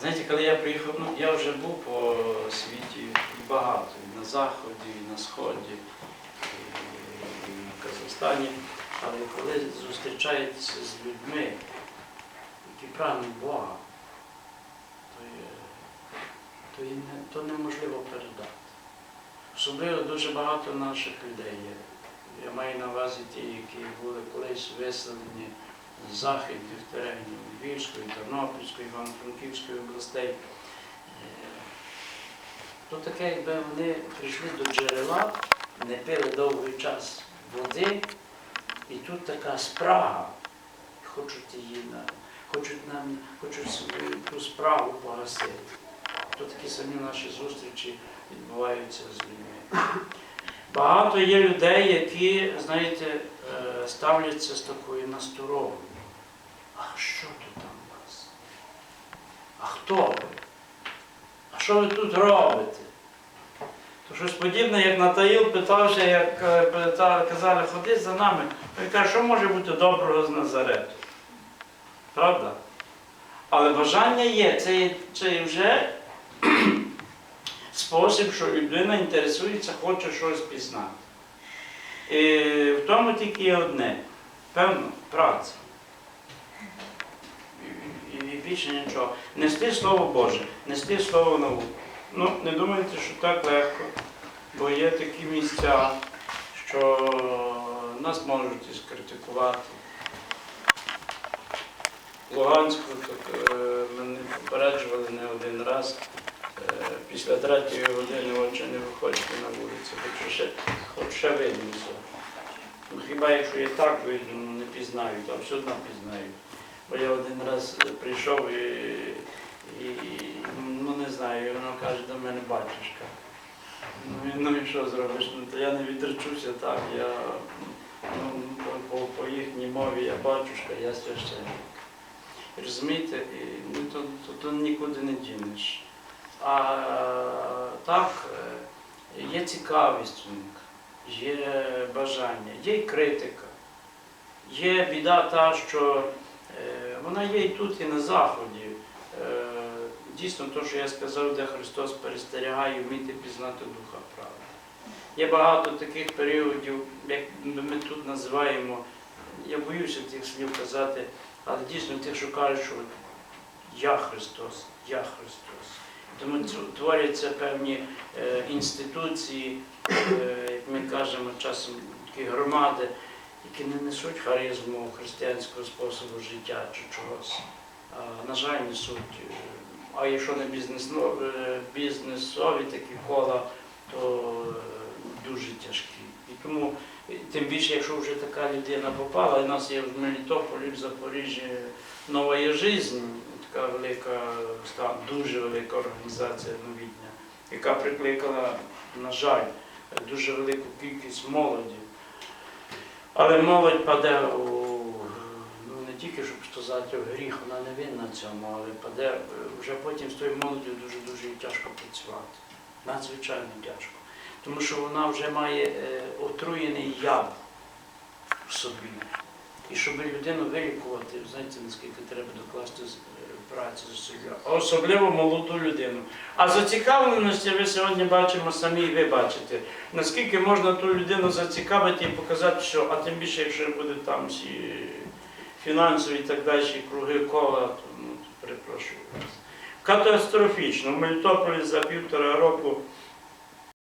Знаєте, коли я приїхав, ну я вже був по світі багато, і на Заході, і на Сході, і, на Казахстані. Але коли зустрічаєтеся з людьми, які прагнуть Бога, то, є, то, є то неможливо передати. Особливо дуже багато наших людей є. Я маю на увазі ті, які були колись виселені західних теренів Львівської, Тернопільської, Івано-Франківської областей. Е, То таке, якби вони прийшли до джерела, не пили довгий час води, і тут така спрага, хочуть її хочуть нам, хочуть свою ту спрагу погасити. То такі самі наші зустрічі відбуваються з людьми. Багато є людей, які, знаєте, ставляться з такою насторогою. А що тут там у вас? А хто ви? А що ви тут робите? То щось подібне, як Натаїл питався, як е, казали, ходи за нами. Він каже, що може бути доброго з Назарету? Правда? Але бажання є, це, це вже спосіб, що людина інтересується, хоче щось пізнати. І тому тільки є одне, певно, праця. І, більше нічого. Нести Слово Боже, нести Слово науку. Ну, не думайте, що так легко, бо є такі місця, що нас можуть скритикувати. Луганську так, е, мене попереджували не один раз. Е, Після третьої години очі не виходьте на вулицю, хоч ще, ще видно хіба якщо і так ну, не пізнають, а все одно пізнають. Бо я один раз прийшов і, і, ну не знаю, і воно каже до мене батюшка. Ну, ну і що зробиш? Ну, то я не відречуся так, я ну, по, по, по їхній мові я батюшка, я священник. Розумієте, і, ну, то, то, то нікуди не дінеш. А так, е, є цікавість у них, є бажання, є й критика. Є біда та, що е, вона є і тут, і на Заході. Е, Дійсно, те, що я сказав, де Христос перестерігає вміти пізнати Духа правди. Є багато таких періодів, як ми тут називаємо, я боюся тих слів казати, але дійсно тих, що кажуть, що я Христос, я Христос. Тому творяться певні е, інституції, е, як ми кажемо часом такі громади, які не несуть харизму християнського способу життя чи чогось. На жаль, несуть. е, А якщо не бізнесові такі кола, то дуже тяжкі. І тому, тим більше, якщо вже така людина попала, у нас є в Мелітополі, в Запоріжжі нова є жизнь, така велика, дуже велика організація новітня, яка прикликала, на жаль, дуже велику кількість молоді. Але молодь паде у ну, не тільки щоб сказати в гріх, вона не винна цьому, але паде вже потім з тою молоддю дуже-дуже тяжко працювати. Надзвичайно тяжко. Тому що вона вже має е, отруєний яд в собі. І щоб людину вилікувати, знаєте, наскільки треба докласти е, праці зусилля. Особливо молоду людину. А зацікавленості ви сьогодні бачимо самі, і ви бачите, наскільки можна ту людину зацікавити і показати, що, а тим більше, якщо буде там всі фінансові і так далі, круги кола, то ну, перепрошую вас. Катастрофічно. В Мелітополі за півтора року